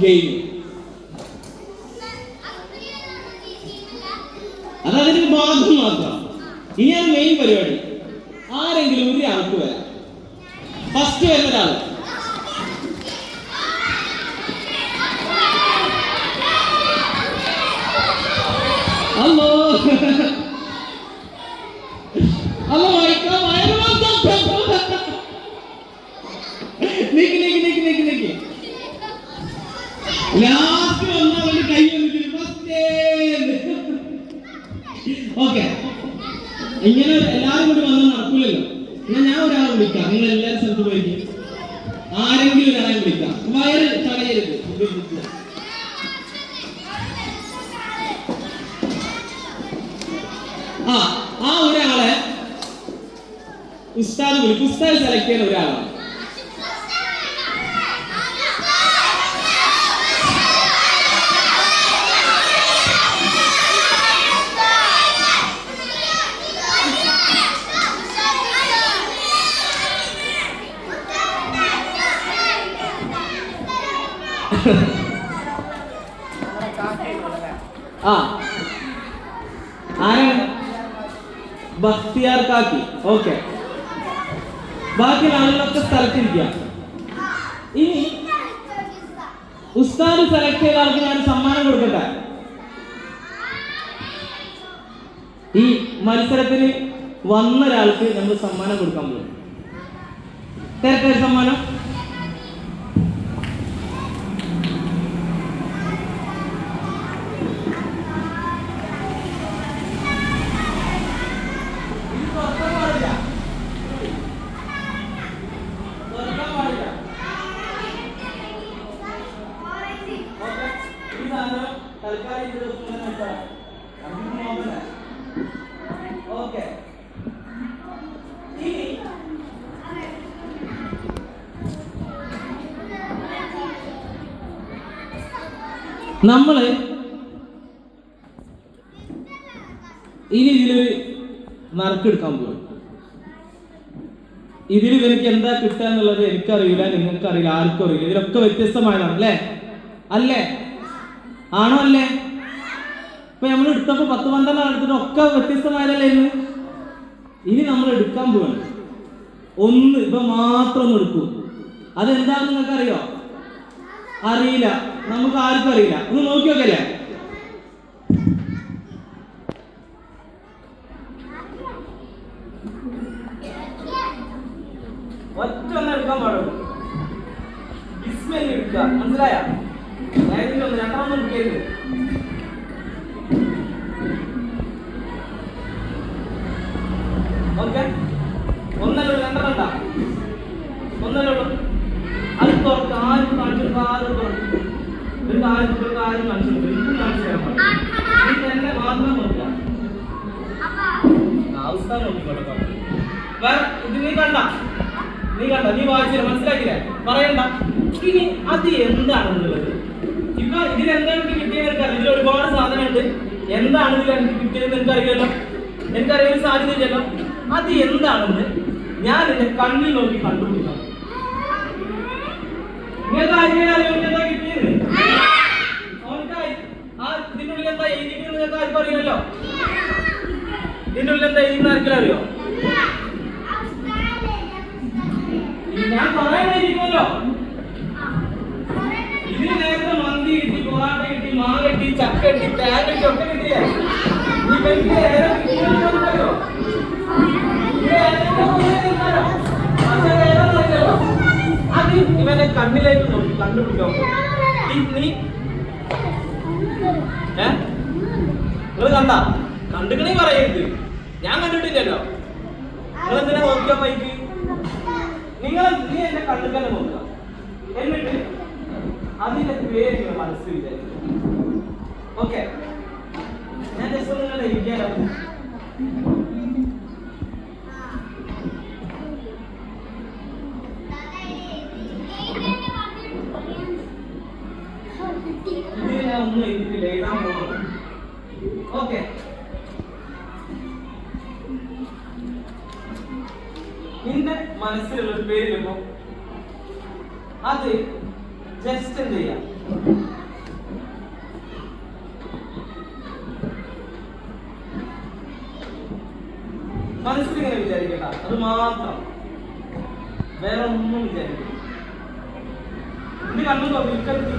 Game അത് അതിന്റെ ഭാഗം മാത്രം. ഇനിയാണ് മെയിൻ പരിപാടി. ആരെങ്കിലും ഒരു ആൾക്ക് വരാം. ഫസ്റ്റ് വരുന്ന ഒരാൾ. ലാസ്റ്റ് ഇങ്ങനെ എല്ലാവരും കൂടി വന്ന് നടക്കൂലല്ലോ. ഞാൻ ഒരാളെ വിളിക്കാം. നിങ്ങൾ എല്ലാവരും സ്ഥലത്ത് ആരെങ്കിലും ഒരാളെ വിളിക്കാം. വയറ് തടയരുത്. ആ ആ ഒരാളെ ഉസ്താദ് വിളിക്കും. ഉസ്താദ് സെലക്ട് ചെയ്യുന്ന ഒരാളാണ്. ആ. ആരാണ്? ബക്തിയാർ കാക്കി. ഓക്കെ. ബാക്കി ആളുകളൊക്കെ സ്ഥലത്തിരിക്കുക. ഇനി ഉസ്താദ് സെലക്ട് ചെയ്ത ആൾക്ക് ഞാൻ സമ്മാനം കൊടുക്കട്ടെ? ഈ മത്സരത്തിന് വന്ന ഒരാൾക്ക് നമ്മൾ സമ്മാനം കൊടുക്കാൻ പോകും. തിരക്കൊരു സമ്മാനം ഇത് തുറക്കാൻ പാടില്ല. തുറക്കാൻ പാടില്ല. ഓക്കേ? ഈ സാധനം തൽക്കാലം ഇനി ഇതിലൊരു നറുക്കെടുക്കാൻ പോകും ഇതിൽ ഇവർക്ക് എന്താ കിട്ടുക എന്നുള്ളത് എനിക്കറിയില്ല നിങ്ങൾക്കറിയില്ല ആർക്കും അറിയില്ല. ഇതിലൊക്കെ വ്യത്യസ്തമായതാണ് അല്ലേ? അല്ലേ? ആണോ അല്ലേ? ഇപ്പൊ നമ്മൾ എടുത്തപ്പോ പത്ത് പന്ത്രണ്ട് എടുത്തിട്ട് ഒക്കെ വ്യത്യസ്തമായതല്ലേ ഇനി നമ്മൾ എടുക്കാൻ പോവാണ്. ഒന്ന് ഇപ്പൊ മാത്രം ഒന്ന് എടുക്കൂ. അതെന്താണെന്ന് നിങ്ങൾക്ക് അറിയോ അറിയില്ല. നമുക്ക് ആർക്കും അറിയില്ല. ഒന്ന് നോക്കി നോക്കല്ലേ ഒറ്റ ഒന്ന് എടുക്കാൻ പാടുള്ളൂ ബിസ്മില്ല എടുക്കുക മനസ്സിലായ ഏതെങ്കിലും ഒന്ന് രണ്ടാമത് എടുക്കരുത് ഓക്കെ. ഒന്നല്ലോ രണ്ടെണ്ണണ്ട ഒന്നല്ലോ അത് തുറക്ക് ആരും കാണിച്ചു ആരും തുറക്കും. ഒരു കാര്യം കുട്ടികൾക്ക് ആരും കാണിച്ചു എനിക്ക് കാണിച്ചു തരാൻ തന്നെ മാത്രം നോക്കുക. അവസ്ഥ നോക്കിക്കോട്ടെ കേട്ടോ. വേറെ ഇത് നീ നീ കണ്ട നീ വായിച്ചില്ല മനസ്സിലാക്കില്ല പറയണ്ട. ഇനി അത് എന്താണെന്നുള്ളത് ഇപ്പൊ ഇതിൽ എന്താണ് എനിക്ക് കിട്ടിയെന്ന് എനിക്കറിയാം ഇതിൽ ഒരുപാട് സാധനമുണ്ട് എന്താണ് ഇതിൽ എനിക്ക് കിട്ടിയതെന്ന് എനിക്കറിയാലോ എനിക്കറിയാൻ സാധ്യതയില്ലല്ലോ അത് എന്താണെന്ന് ഞാൻ എന്റെ കണ്ണിൽ നോക്കി കണ്ടുപിടിക്കണം നിങ്ങൾക്ക് എന്താ കിട്ടിയത്. ആ എന്താ ഇതിനുള്ളിൽ എന്താ അറിയോ ഞാൻ പറയാനിരിക്കുമല്ലോ ഇതിന് നേരത്തെ മന്തി കിട്ടി പൊറാട്ട കിട്ടി മാ കിട്ടി ചക്ക കിട്ടി തേങ്ങ കിട്ടി ഒക്കെ കിട്ടിയേ ഈ പെണ്ണിന് ഏതാ കിട്ടിയെന്ന് നമുക്കറിയോ? ചക്കട്ടി ഏതൊക്കെ ഒക്കെ പക്ഷേ അത്. ഇവനെ കണ്ണിലേക്ക് നോക്കി കണ്ടുപിടിക്കാൻ നീ ഏ? നിങ്ങൾ കണ്ട? കണ്ടുകണേ പറയരുത്. ഞാൻ കണ്ടിട്ടില്ലല്ലോ. നിങ്ങൾ എന്തിനാ നോക്കിയാ മൈക്ക്? നിങ്ങൾ നീ എന്നെ കണ്ണു തന്നെ നോക്കുക. എന്നിട്ട് അതിന്റെ പേര് നിങ്ങൾ മനസ്സിൽ ഓക്കെ ഞാൻ ജസ്റ്റ് ഒന്ന് നിങ്ങളെ ഇരിക്കാനോ ഒന്നും എഴുതിയിട്ടില്ല. എഴുതാൻ പോകുന്നു. ഓക്കെ നിന്റെ മനസ്സിലുള്ള ഒരു പേര് അത് ജസ്റ്റ് എന്ത് ചെയ്യാം? അത് മാത്രം വേറെ ഒന്നും വിചാരിക്കും ഇത് കണ്ണു തോന്നിക്കരുത്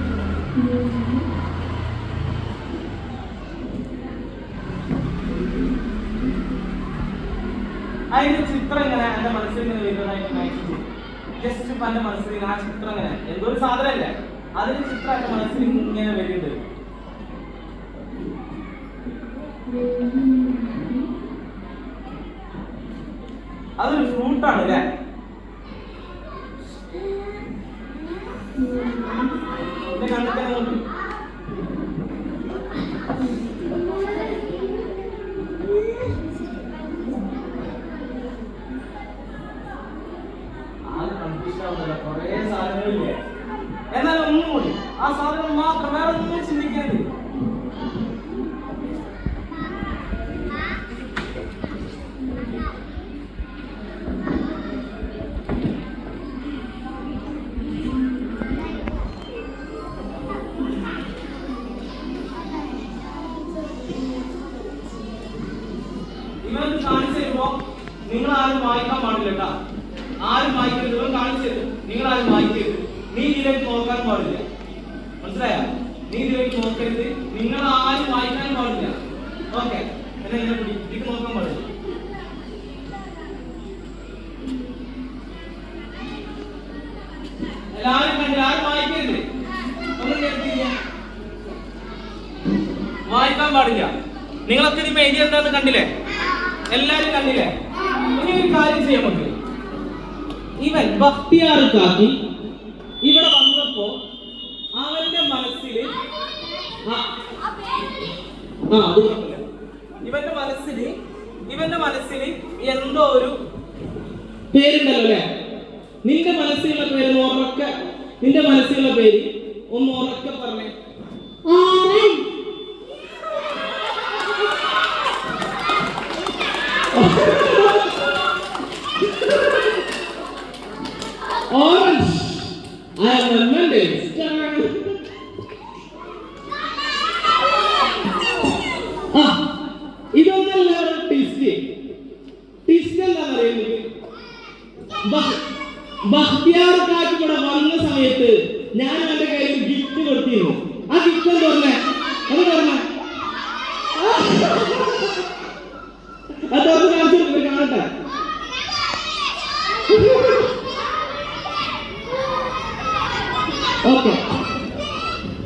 അതിന്റെ ചിത്രം ഇങ്ങനെ എന്റെ മനസ്സിൽ ഇങ്ങനെ വരുന്നതായിട്ട് ജസ്റ്റ് ഇപ്പൊ എന്റെ മനസ്സിൽ ആ ചിത്രം ഇങ്ങനെ. എന്തോ ഒരു സാധനമല്ലേ? അതിന്റെ ചിത്രം എന്റെ മനസ്സിൽ ഇങ്ങനെ വരുന്നുണ്ട്. കുറേ സാധനങ്ങളില്ലേ? എന്നാൽ ഒന്നും ആ സാധനം മാത്രം വേറെ ഒന്നും ചിന്തിക്കരുത്. നിങ്ങൾ ആരും വായിക്കാൻ പാടില്ല ആരും വായിക്കരുത്. ഇവൻ കാണിച്ചു തരും. നിങ്ങൾ ആരും വായിക്കരുത്. നീ ഇതിലേക്ക് നോക്കാൻ പാടില്ല. മനസ്സിലായോ? നീ ഇതിലേക്ക് നോക്കരുത് നിങ്ങൾ ആരും വായിക്കാൻ പാടില്ല. ഓക്കെ. എന്നെ ഇങ്ങനെ പിടി. ഇത് നോക്കാൻ പാടില്ല. എല്ലാവരും കണ്ടില്ല ആരും വായിക്കരുത്. വായിക്കാൻ പാടില്ല. നിങ്ങളൊക്കെ ഇതിപ്പോ എഴുതി എന്താന്ന് കണ്ടില്ലേ? എല്ലാരും കണ്ടില്ലേ? ഇനി ഒരു കാര്യം ചെയ്യാൻ നമുക്ക് ഇവൻ ഭക്തിയാറ് കാക്കി ഇവിടെ വന്നപ്പോ അവന്റെ മനസ്സിൽ ആ അത് ഇവന്റെ മനസ്സിൽ ഇവന്റെ മനസ്സിൽ എന്തോ ഒരു പേരുണ്ടല്ലോ അല്ലേ? നിന്റെ മനസ്സിലുള്ള പേര് ഉറക്ക. നിന്റെ മനസ്സിലുള്ള പേര് ഒന്ന് ഉറക്ക പറഞ്ഞേ. ബഹ്തിയാർ കാക്ക്